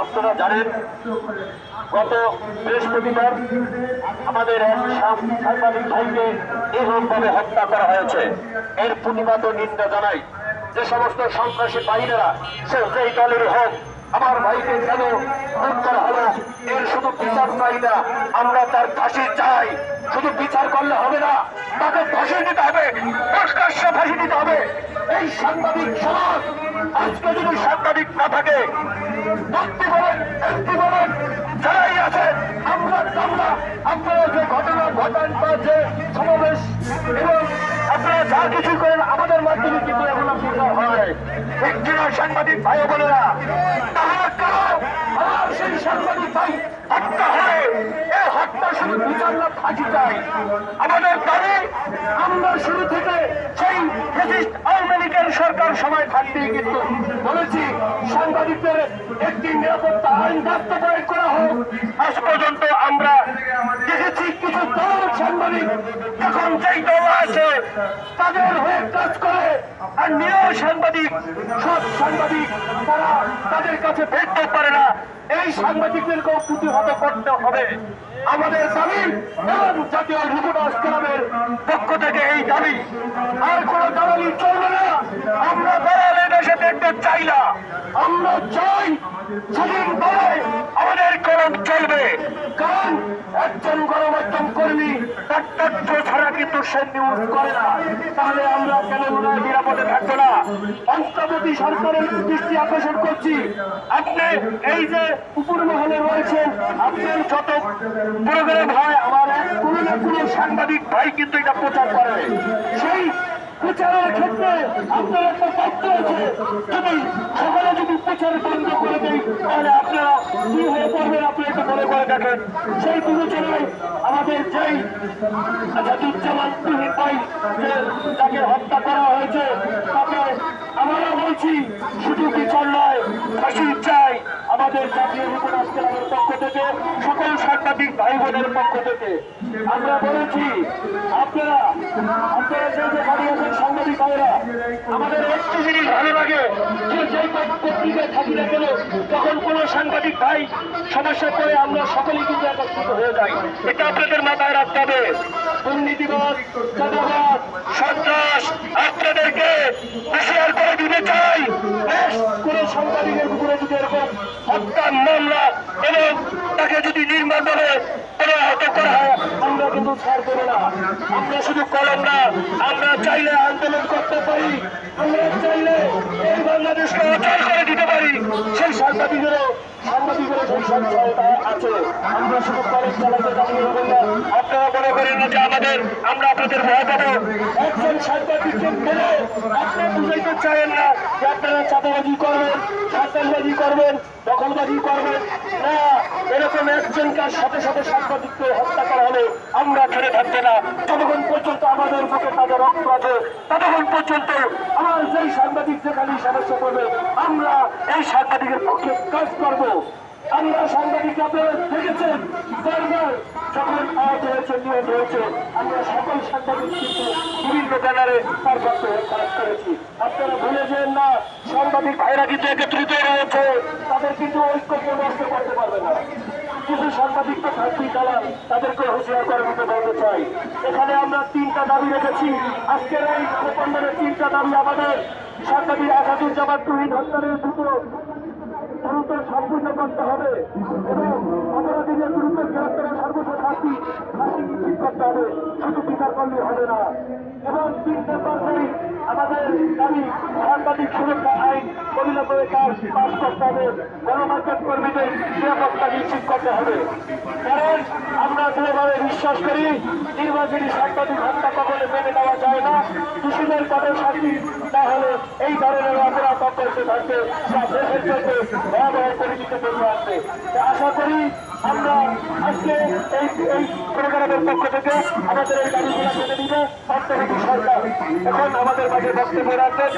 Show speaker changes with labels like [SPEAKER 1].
[SPEAKER 1] আপনারা জানেন, গত বৃহস্পতিবার আমাদের এক সাংবাদিক ভাইকে নির্মমভাবে হত্যা করা হয়েছে। এর পূর্ণিমাত নিন্দা জানাই যে সমস্ত সন্ত্রাসী বাহিনীরা সে যেই দলের হোক, আমার ভাইকে কেন করা হলো, এর শুধু বিচার চাই না, আমরা তার ফাঁসি চাই। শুধু বিচার করলে হবে না, তাকে ফাঁসি দিতে হবে ফাঁসি দিতে হবে। এই সাংবাদিক সমাজ আজকে যদি সাংবাদিক না থাকে, মুক্তি বলেন একটি বলেন যারাই আছে আমরা আমরা, আপনারা যে ঘটনা ঘটান বা যে সমাবেশ এবং আপনারা যা কিছু করেন, আমাদের মাধ্যমে কিন্তু এগুলো বিচার হয়। ঠিক সাংবাদিক ভাই বোনেরা, তাহলে কেন আমার সেই সাংবাদিক ভাই হত্যা হয়? এই হত্যা শুধু বিচার না ফাঁসি চাই। আমাদের দাবি আমরা শুরু থেকে সেই আওয়ামী লীগের সরকার সময় থাকতেই কিন্তু বলেছি, সাংবাদিকদের একটি নিরাপত্তা আইন বাস্তবায়ন করা হোক। আজ পর্যন্ত আমরা দেখেছি কিছু দল সাংবাদিক এখন যেই দল আছে, তাদের হয়ে কাজ করে। আর নিরীহ সাংবাদিক সব সাংবাদিক, তারা তাদের কাছে ভেটতে পারে না। এই সাংবাদিকদেরকেও প্রতিহত করতে হবে। আমাদের দাবি এবং জাতীয় রিপোর্টার্স ক্লাবের পক্ষ থেকে এই দাবি, আর কোন দালালি চলবে না। আমরা দালালি দেশে দেখতে চাই না। আমরা চাই সেদিন পরে আমাদের কলম চলবে। কারণ একজন গণমাধ্যম কর্মী ছাড়া কিন্তু সে নিউজ করে না। তাহলে আমরা কেন হয় নিরাপদে থাকব না? অন্তর্বর্তী সরকারের দৃষ্টি আকর্ষণ করছি। আপনি এই যে উপর মহলে রয়েছেন, আপনার যত প্রোগ্রাম হয়, আমার কোনো না কোনো সাংবাদিক ভাই কিন্তু এটা প্রচার করে। সেই প্রচারের ক্ষেত্রে আপনার একটা দায়িত্ব আছে। যদি সকালে যদি প্রচার বন্ধ করে দেয় তাহলে আপনারা কি হয়ে পড়বেন, আপনি একটু দেখেন সেই বিবেচনায় আমাদের যেই তুহিন ভাই, যে তাকে হত্যা করা হয়েছে, তাকে আমরা বলছি, শুধু বিচার নয় আমাদের জাতীয় ক্লাবের পক্ষ থেকে সকল সাংবাদিক ভাই বোনের পক্ষ থেকে আমরা বলেছি, আপনারা আপনারা যে যে আছেন সাংবাদিক ভাইরা আমাদের একটি জিনিস ভালো লাগে যে যেই পত্রিকায় থাকি না কেন, তখন কোন সাংবাদিক ভাই সমস্যা করে আমরা সকলেই কিন্তু একত্রিত হয়ে যাই। এটা আপনাদের মাথায় রাখতে হবে। দুর্নীতিবাদ চাঁদাবাদ সন্ত্রাস আপনাদেরকে হুঁশিয়ার করে দিতে চাই বেশ কোন সাংবাদিকের উপরে যদি এরকম হত্যার মামলা এবং তাকে যদি নির্মমভাবে প্রয়াহত করা হয়, আমরা কিন্তু ছাড় দেবো না। আমরা শুধু কলম না, আমরা চাইলে আন্দোলন করতে পারি। আমরা চাইলে এই বাংলাদেশকে অচল করে দিতে পারি। সেই সাংবাদিকেরও আছে। আপনারা মনে করেন যে আমাদের, আমরা আপনাদের ভয় পাবো? একজন সাংবাদিককে মেরে না আপনারা চাঁদাবাজি করবেন। সাঁতারবাজি করবেন দখলবাজি করবেন। না, এরকম একজনকার সাথে সাথে সাংবাদিককে হত্যা করা হলে আমরা ছেড়ে থাকবে না। যতক্ষণ পর্যন্ত আমাদের বুকে তাদের রক্ত আছে। ততক্ষণ পর্যন্ত আমার যেই সাংবাদিক, যেখানেই সমস্যা করবে আমরা এই সাংবাদিকের পক্ষে কাজ করব। আমরা সাংবাদিক আপনারা দেখেছেন, বারবার যখন আহত হয়েছে, নিহত হয়েছে, আমরা সকল সাংবাদিক কিন্তু বিভিন্ন ব্যানারে তার করেছি আপনারা তিনটা তিনটা আমাদের। সাংবাদিক আসাদুজ্জামান তুহিন হত্যারের সম্পূর্ণ করতে হবে এবং অপরাধীদের দ্রুত গ্রেফতারের সর্বোচ্চ শাস্তি শাস্তি নিশ্চিত করতে হবে। শুধু বিচার করলে হবে না। এবং তিন নম্বর যেই আমাদের সাংবাদিক সুরক্ষা আইন কাজ পাশ করতে হবে গণমাধ্যম কর্মীদের নিরাপত্তা নিশ্চিত করতে হবে কারণ আমরা দৃঢ়ভাবে বিশ্বাস করি নির্বাচনী সাংবাদিক হত্যা কখনো মেনে নেওয়া যায় না দোষীদের কঠোর শাস্তি না হলে এই ধরনের অপরাধ অব্যাহত থাকবে বা দেশের জন্য ভয়াবহ পরিচিত বলে আসবে। আশা করি আমরা আজকে এই এই প্রোগ্রামের পক্ষ থেকে আমাদের এই দাবিগুলো মেনে নিবে অর্থনীতি সরকার। এখন আমাদের মাঝে বক্তব্য রাখবেন।